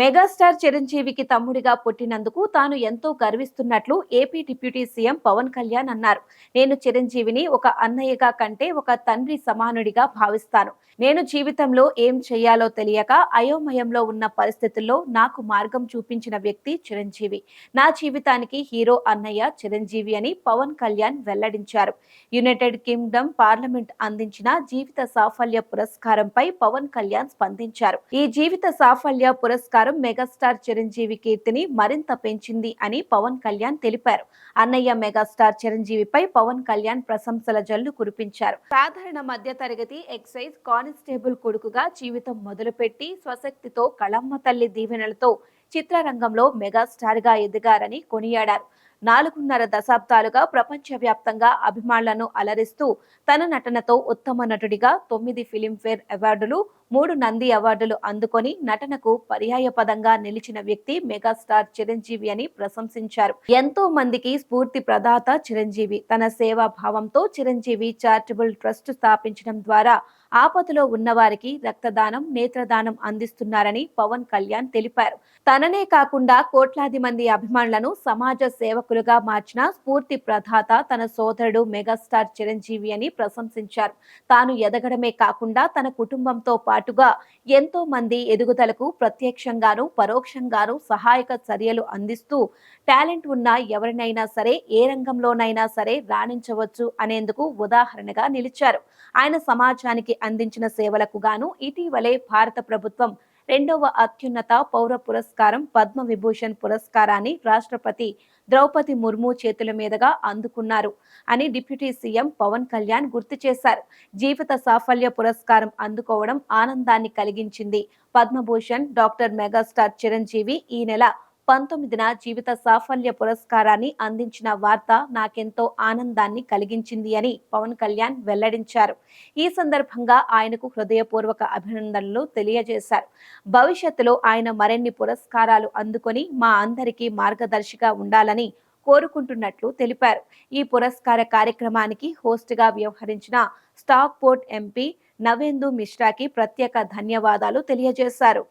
Megastar చిరంజీవికి తమ్ముడిగా పుట్టినందుకు తాను ఎంతో గర్విస్తున్నట్లు AP deputy CM Pawan Kalyan అన్నారు. నేను చిరంజీవిని ఒక అన్నయ్యగా కంటే ఒక తండ్రి సమానుడిగా భావిస్తాను. నేను జీవితంలో ఏం చేయాలో తెలియక అయోమయంలో ఉన్న పరిస్థితుల్లో నాకు మార్గం చూపించిన వ్యక్తి చిరంజీవి. నా జీవితానికి హీరో అన్నయ్య చిరంజీవి అని పవన్ కళ్యాణ్ వెల్లడించారు. యునైటెడ్ కింగ్డమ్ పార్లమెంట్ అందించిన జీవిత సాఫల్య పురస్కారంపై పవన్ కళ్యాణ్ స్పందించారు. ఈ జీవిత సాఫల్య పురస్కారం మెగాస్టార్ చిరంజీవి కీర్తిని మరింత పెంచింది అని పవన్ కళ్యాణ్ తెలిపారు. అన్నయ్య మెగాస్టార్ చిరంజీవిపై పవన్ కళ్యాణ్ ప్రశంసల జల్లు కురిపించారు. సాధారణ మధ్య తరగతి ఎక్సైజ్ కానిస్టేబుల్ కొడుకుగా జీవితం మొదలుపెట్టి స్వశక్తితో కళమ్మ తల్లి దీవెనలతో చిత్రరంగంలో మెగాస్టార్గా ఎదిగారని కొనియాడారు. నాలుగున్నర దశాబ్దాలుగా ప్రపంచవ్యాప్తంగా అభిమానులను అలరిస్తూ తన నటనతో ఉత్తమ నటుడిగా తొమ్మిది ఫిలింఫేర్ అవార్డులు మూడు నంది అవార్డులు అందుకొని నటనకు పర్యాయపదంగా నిలిచిన వ్యక్తి మెగాస్టార్ చిరంజీవి అని ప్రశంసించారు. ఎంతో మందికి స్ఫూర్తి ప్రదాత చిరంజీవి. తన సేవా భావంతో చిరంజీవి చారిటబుల్ ట్రస్ట్ స్థాపించడం ద్వారా ఆపదలో ఉన్నవారికి రక్తదానం నేత్రదానం అందిస్తున్నారని పవన్ కళ్యాణ్ తెలిపారు. తననే కాకుండా కోట్లాది మంది అభిమానులను సమాజ సేవకులుగా మార్చిన స్ఫూర్తి ప్రధాత తన సోదరుడు మెగాస్టార్ చిరంజీవి అని ప్రశంసించారు. తాను ఎదగడమే కాకుండా తన కుటుంబంతో పాటుగా ఎంతో మంది ఎదుగుదలకు ప్రత్యక్షంగాను పరోక్షంగాను సహాయక చర్యలు అందిస్తూ టాలెంట్ ఉన్న ఎవరినైనా సరే ఏ రంగంలోనైనా సరే రాణించవచ్చు అనేందుకు ఉదాహరణగా నిలిచారు. ఆయన సమాజానికి అందించిన సేవలకు గాను ఇటీవలే భారత ప్రభుత్వం రెండవ అత్యున్నత పౌర పురస్కారం పద్మ విభూషణ్ పురస్కారాన్ని రాష్ట్రపతి ద్రౌపది ముర్ము చేతుల మీదుగా అందుకున్నారు అని డిప్యూటీ సీఎం పవన్ కళ్యాణ్ గుర్తు చేశారు. జీవిత సాఫల్య పురస్కారం అందుకోవడం ఆనందాన్ని కలిగించింది. పద్మభూషణ్ డాక్టర్ మెగాస్టార్ చిరంజీవి ఈ నెల పంతొమ్మిదిన జీవిత సాఫల్య పురస్కారాన్ని అందించిన వార్త నాకెంతో ఆనందాన్ని కలిగించింది అని పవన్ కళ్యాణ్ వెల్లడించారు. ఈ సందర్భంగా ఆయనకు హృదయపూర్వక అభినందనలు తెలియజేశారు. భవిష్యత్తులో ఆయన మరిన్ని పురస్కారాలు అందుకొని మా అందరికీ మార్గదర్శిగా ఉండాలని కోరుకుంటున్నట్లు తెలిపారు. ఈ పురస్కార కార్యక్రమానికి హోస్ట్గా వ్యవహరించిన స్టాక్ పోర్ట్ ఎంపీ నవేందు మిశ్రాకి ప్రత్యేక ధన్యవాదాలు తెలియజేశారు.